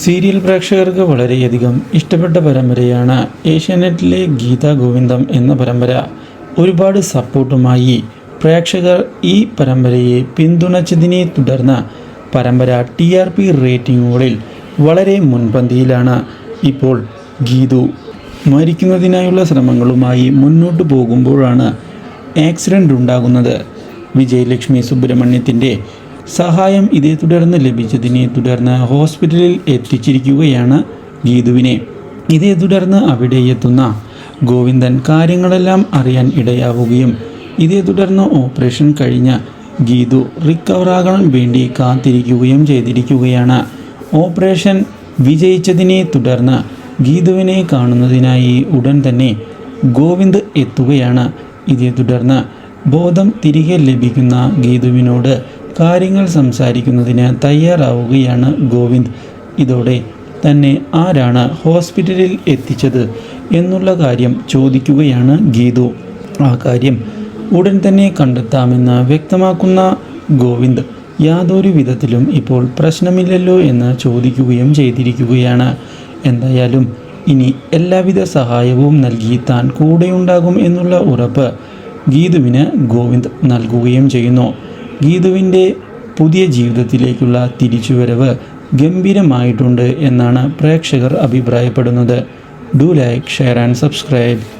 Serial പ്രേക്ഷകർക്ക് വളരെയധികം ഇഷ്ടപ്പെട്ട പരമ്പരയാണ് ഏഷ്യാനെറ്റിലെ ഗീതാ ഗോവിന്ദം എന്ന പരമ്പര. ഒരുപാട് സപ്പോർട്ടുമായി പ്രേക്ഷകർ ഈ പരമ്പരയെ പിന്തുണച്ചതിനെ തുടർന്ന് പരമ്പര ടി ആർ പി റേറ്റിംഗുകളിൽ വളരെ മുൻപന്തിയിലാണ് ഇപ്പോൾ ഗീതു. മരിക്കുന്നതിനായുള്ള ശ്രമങ്ങളുമായി മുന്നോട്ട് പോകുമ്പോഴാണ് ആക്സിഡന്റ് ഉണ്ടാകുന്നത്. വിജയലക്ഷ്മി സുബ്രഹ്മണ്യത്തിന്റെ സഹായം ഇതേ തുടർന്ന് ലഭിച്ചതിനെ തുടർന്ന് ഹോസ്പിറ്റലിൽ എത്തിച്ചിരിക്കുകയാണ് ഗീതുവിനെ. ഇതേ തുടർന്ന് അവിടെ എത്തുന്ന ഗോവിന്ദൻ കാര്യങ്ങളെല്ലാം അറിയാൻ ഇടയാവുകയും ഇതേ തുടർന്ന് ഓപ്പറേഷൻ കഴിഞ്ഞ ഗീതു റിക്കവറാകാൻ വേണ്ടി കാത്തിരിക്കുകയും ചെയ്തിരിക്കുകയാണ്. ഓപ്പറേഷൻ വിജയിച്ചതിനെ തുടർന്ന് ഗീതുവിനെ കാണുന്നതിനായി ഉടൻ തന്നെ ഗോവിന്ദ് എത്തുകയാണ്. ഇതേ തുടർന്ന് ബോധം തിരികെ ലഭിക്കുന്ന ഗീതുവിനോട് കാര്യങ്ങൾ സംസാരിക്കുന്നതിന് തയ്യാറാവുകയാണ് ഗോവിന്ദ്. ഇതോടെ തന്നെ ആരാണ് ഹോസ്പിറ്റലിൽ എത്തിച്ചത് എന്നുള്ള കാര്യം ചോദിക്കുകയാണ് ഗീതു. ആ കാര്യം ഉടൻ തന്നെ കണ്ടെത്താമെന്ന് വ്യക്തമാക്കുന്ന ഗോവിന്ദ് യാതൊരു വിധത്തിലും ഇപ്പോൾ പ്രശ്നമില്ലല്ലോ എന്ന് ചോദിക്കുകയും ചെയ്തിരിക്കുകയാണ്. എന്തായാലും ഇനി എല്ലാവിധ സഹായവും നൽകി താൻ കൂടെയുണ്ടാകും എന്നുള്ള ഉറപ്പ് ഗീതുവിന് ഗോവിന്ദ് നൽകുകയും ചെയ്യുന്നു. ഗീതുവിന്റെ പുതിയ ജീവിതത്തിലേക്കുള്ള തിരിച്ചുവരവ് ഗംഭീരമായിട്ടുണ്ട് എന്നാണ് പ്രേക്ഷകർ അഭിപ്രായപ്പെടുന്നത്. Do like share and subscribe.